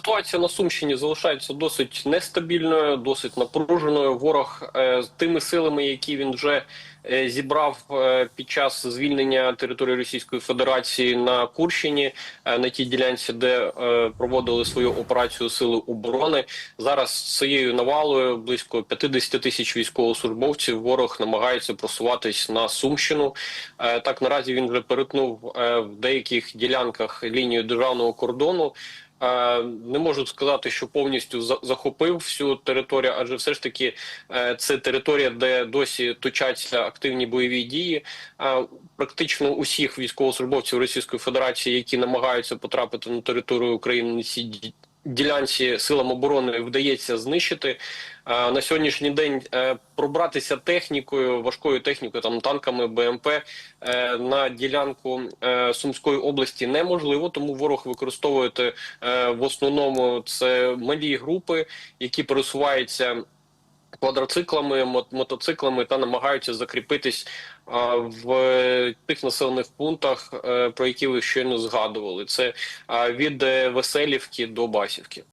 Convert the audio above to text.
Ситуація на Сумщині залишається досить нестабільною, досить напруженою. Ворог е, з тими силами, які він вже е, зібрав е, під час звільнення території Російської Федерації на Курщині, на тій ділянці, де проводили свою операцію Сили оборони. Зараз цією навалою близько 50 тисяч військовослужбовців. Ворог намагається просуватись на Сумщину. Так наразі він вже перетнув в деяких ділянках лінію державного кордону. Не можу сказати, що повністю захопив всю територію, адже все ж таки е, це територія, де досі точаться активні бойові дії. Практично усіх військовослужбовців Російської Федерації, які намагаються потрапити на територію України ді- ділянці силам оборони вдається знищити. На сьогоднішній день е, пробратися технікою, важкою технікою, там танками БМП е, на ділянку е, Сумської області неможливо, тому ворог використовує в основному це малі групи, які пересуваються квадроциклами, мо- мотоциклами та намагаються закріпитись в тих населених пунктах, е, про які ви щойно згадували. Це від е, Веселівки до Басівки.